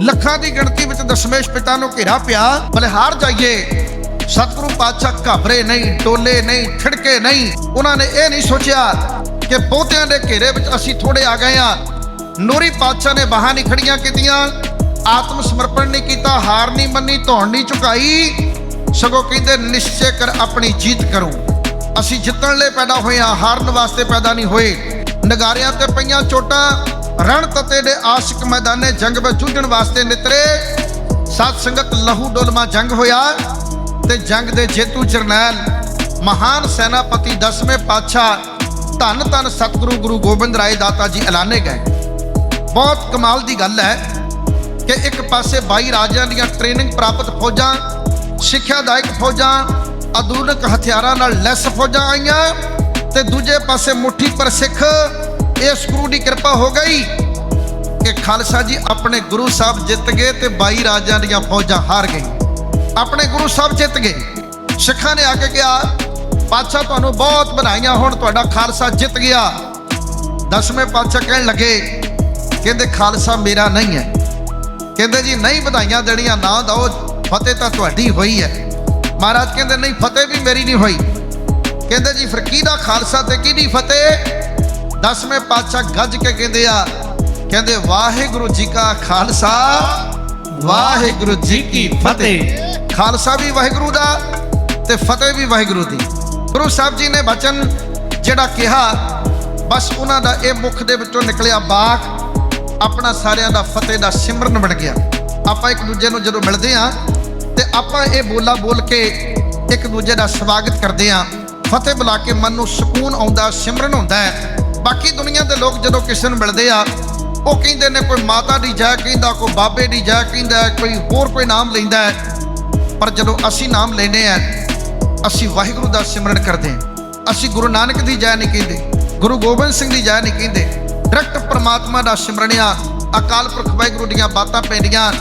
ਲੱਖਾਂ ਦੀ ਗਿਣਤੀ ਵਿੱਚ ਦਸ਼ਮੇਸ਼ ਪਿਤਾ ਨੂੰ ਘੇਰਾ ਪਿਆ। ਬਲਿਹਾਰ ਜਾਈਏ। ਸਤਿਗੁਰੂ ਪਾਤਸ਼ਾਹ ਘਾਬਰੇ ਨਹੀਂ ਟੋਲੇ ਨਹੀਂ, ਖਿੜਕੇ ਨਹੀਂ। ਉਹਨਾਂ ਨੇ ਇਹ ਨਹੀਂ ਸੋਚਿਆ ਕਿ ਬਹੁਤਿਆਂ ਦੇ ਘੇਰੇ ਵਿੱਚ ਅਸੀਂ ਥੋੜੇ ਆ ਗਏ ਆ ਨੂਰੀ ਪਾਤਸ਼ਾਹ ਨੇ ਬਾਹਾਂ ਨਹੀਂ ਖੜੀਆਂ ਕੀਤੀਆਂ। ਆਤਮ ਸਮਰਪਣ ਨਹੀਂ ਕੀਤਾ, ਹਾਰ ਨਹੀਂ ਮੰਨੀ, ਧੌਣ ਨਹੀਂ ਝੁਕਾਈ। ਸਗੋਂ ਕਹਿੰਦੇ, ਨਿਸ਼ਚੈ ਕਰ ਆਪਣੀ ਜੀਤ ਕਰੋ। ਅਸੀਂ ਜਿੱਤਣ ਲਈ ਪੈਦਾ ਹੋਏ ਆ ਹਾਰਨ ਵਾਸਤੇ ਪੈਦਾ ਨਹੀਂ ਹੋਏ। ਨਗਾਰਿਆਂ ਤੇ ਪਈਆਂ ਚੋਟਾਂ ਰਣ ਤਤੇ ਦੇ ਆਸ਼ਿਕ ਮੈਦਾਨੇ ਜੰਗ ਵਿੱਚ ਜੂਝਣ ਵਾਸਤੇ ਨਿਤਰੇ। ਸਤ ਸੰਗਤ ਲਹੂ ਡੋਲਮਾ ਜੰਗ ਹੋਇਆ ਤੇ ਜੰਗ ਦੇ ਜੇਤੂ ਜਰਨੈਲ, ਮਹਾਨ ਸੈਨਾਪਤੀ ਦਸਵੇਂ ਪਾਤਸ਼ਾਹ, ਧੰਨ ਧੰਨ ਸਤਿਗੁਰੂ ਗੁਰੂ ਗੋਬਿੰਦ ਰਾਏ ਦਾਤਾ ਜੀ ਐਲਾਨੇ ਗਏ। ਬਹੁਤ ਕਮਾਲ ਦੀ ਗੱਲ ਹੈ ਕਿ ਇੱਕ ਪਾਸੇ 22 ਰਾਜਿਆਂ ਦੀਆਂ ਟ੍ਰੇਨਿੰਗ ਪ੍ਰਾਪਤ ਫੌਜਾਂ, ਸਿੱਖਿਆਦਾਇਕ ਫੌਜਾਂ, ਆਧੁਨਿਕ ਹਥਿਆਰਾਂ ਨਾਲ ਲੈਸ ਫੌਜਾਂ ਆਈਆਂ ਤੇ ਦੂਜੇ ਪਾਸੇ ਮੁੱਠੀ ਪਰ ਸਿੱਖ ਇਸ ਗੁਰੂ ਦੀ ਕਿਰਪਾ ਹੋ ਗਈ ਕਿ ਖਾਲਸਾ ਜੀ ਆਪਣੇ ਗੁਰੂ ਸਾਹਿਬ ਜਿੱਤ ਗਏ ਤੇ 22 ਰਾਜਾਂ ਦੀਆਂ ਫੌਜਾਂ ਹਾਰ ਗਈਆਂ ਆਪਣੇ ਗੁਰੂ ਸਾਹਿਬ ਜਿੱਤ ਗਏ। ਸਿੱਖਾਂ ਨੇ ਆ ਕੇ ਕਿਹਾ, ਪਾਤਸ਼ਾਹ ਤੁਹਾਨੂੰ ਬਹੁਤ ਵਧਾਈਆਂ, ਹੁਣ ਤੁਹਾਡਾ ਖਾਲਸਾ ਜਿੱਤ ਗਿਆ। ਦਸਵੇਂ ਪਾਤਸ਼ਾਹ ਕਹਿਣ ਲੱਗੇ, ਕਹਿੰਦੇ ਖਾਲਸਾ ਮੇਰਾ ਨਹੀਂ ਹੈ। ਕਹਿੰਦੇ ਜੀ, ਨਹੀਂ ਵਧਾਈਆਂ ਦੇਣੀਆਂ, ਨਾ ਦਿਓ, ਫਤਿਹ ਤਾਂ ਤੁਹਾਡੀ ਹੋਈ ਹੈ। ਮਹਾਰਾਜ ਕਹਿੰਦੇ, ਨਹੀਂ, ਫਤਿਹ ਵੀ ਮੇਰੀ ਨਹੀਂ ਹੋਈ। ਕਹਿੰਦੇ ਜੀ, ਫਿਰ ਕਿਹਦਾ ਖਾਲਸਾ ਤੇ ਕਿਹਦੀ ਫਤਿਹ? ਦਸਵੇਂ ਪਾਤਸ਼ਾਹ ਗੱਜ ਕੇ ਕਹਿੰਦੇ ਆ, ਕਹਿੰਦੇ ਵਾਹਿਗੁਰੂ ਜੀ ਕਾ ਖਾਲਸਾ, ਵਾਹਿਗੁਰੂ ਜੀ ਕੀ ਫਤਿਹ। ਖਾਲਸਾ ਵੀ ਵਾਹਿਗੁਰੂ ਦਾ ਤੇ ਫਤਿਹ ਵੀ ਵਾਹਿਗੁਰੂ ਦੀ। ਗੁਰੂ ਸਾਹਿਬ ਜੀ ਨੇ ਬਚਨ ਜਿਹੜਾ ਕਿਹਾ, ਬਸ ਉਹਨਾਂ ਦਾ ਇਹ ਮੁਖ ਦੇ ਵਿੱਚੋਂ ਨਿਕਲਿਆ ਬਾਕ, ਆਪਣਾ ਸਾਰਿਆਂ ਦਾ ਫਤਿਹ ਦਾ ਸਿਮਰਨ ਬਣ ਗਿਆ। ਆਪਾਂ ਇੱਕ ਦੂਜੇ ਨੂੰ ਜਦੋਂ ਮਿਲਦੇ ਆ ਤੇ ਆਪਾਂ ਇਹ ਬੋਲਾ ਬੋਲ ਕੇ ਇੱਕ ਦੂਜੇ ਦਾ ਸਵਾਗਤ ਕਰਦੇ ਆ ਫਤਿਹ ਬੁਲਾ ਕੇ ਮਨ ਨੂੰ ਸਕੂਨ ਆਉਂਦਾ, ਸਿਮਰਨ ਹੁੰਦਾ ਹੈ। ਬਾਕੀ ਦੁਨੀਆ ਦੇ ਲੋਕ ਜਦੋਂ ਕਿਸੇ ਨੂੰ ਮਿਲਦੇ ਆ, ਉਹ ਕਹਿੰਦੇ ਨੇ ਕੋਈ ਮਾਤਾ ਦੀ ਜੈ ਕਹਿੰਦਾ, ਕੋਈ ਬਾਬੇ ਦੀ ਜੈ ਕਹਿੰਦਾ, ਕੋਈ ਹੋਰ ਕੋਈ ਨਾਮ ਲੈਂਦਾ ਹੈ। ਪਰ ਜਦੋਂ ਅਸੀਂ ਨਾਮ ਲੈਨੇ ਆ ਅਸੀਂ ਵਾਹਿਗੁਰੂ ਦਾ ਸਿਮਰਨ ਕਰਦੇ ਹਾਂ। ਅਸੀਂ ਗੁਰੂ ਨਾਨਕ ਦੀ ਜੈ ਨਹੀਂ ਕਹਿੰਦੇ, ਗੁਰੂ ਗੋਬਿੰਦ ਸਿੰਘ ਦੀ ਜੈ ਨਹੀਂ ਕਹਿੰਦੇ। ਡਾਇਰੈਕਟ ਪ੍ਰਮਾਤਮਾ ਦਾ ਸਿਮਰਨਿਆ ਅਕਾਲ ਪੁਰਖ ਵਾਹਿਗੁਰੂ ਦੀਆਂ ਬਾਤਾਂ ਪੈਂਦੀਆਂ।